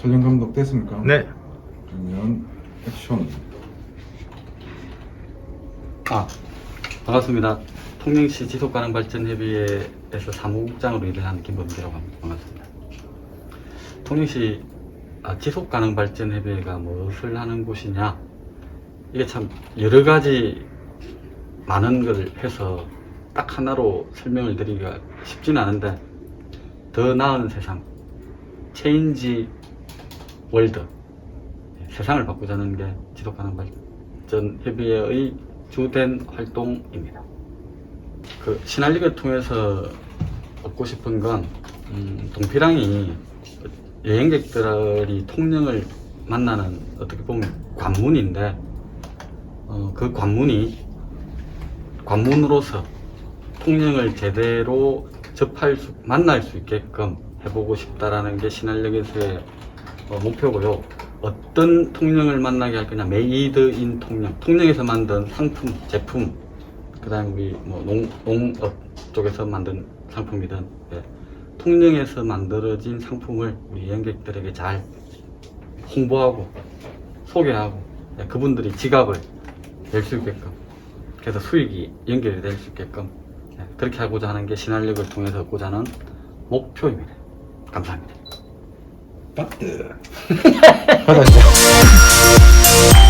촬영 감독 됐습니까? 네. 그러면 액션. 아, 반갑습니다. 통영시 지속가능 발전협의회에서 사무국장으로 일을 하는 김범기라고 합니다. 반갑습니다. 통영시 아, 지속가능 발전협의회가 무엇을 하는 곳이냐? 이게 참 여러 가지 많은 걸 해서 딱 하나로 설명을 드리기가 쉽지는 않은데 더 나은 세상, 체인지 월드, 세상을 바꾸자는 게 지속가능 발전협의회의 주된 활동입니다. 그 신한리를 통해서 얻고 싶은 건 음, 동피랑이 여행객들이 통영을 만나는 어떻게 보면 관문인데 어, 그 관문이 관문으로서 통영을 제대로 접할 수, 만날 수 있게끔 해보고 싶다라는 게 신한역에서의 어, 목표고요. 어떤 통영을 만나게 할 거냐, 메이드 인 통영. 통영에서 만든 상품, 제품, 그 다음에 우리 뭐 농, 농업 쪽에서 만든 상품이든, 예. 통영에서 만들어진 상품을 우리 여행객들에게 잘 홍보하고, 소개하고, 예, 그분들이 지갑을 낼 수 있게끔, 그래서 수익이 연결이 될 수 있게끔, 예, 그렇게 하고자 하는 게 신한력을 통해서 얻고자 하는 목표입니다. 감사합니다. だって。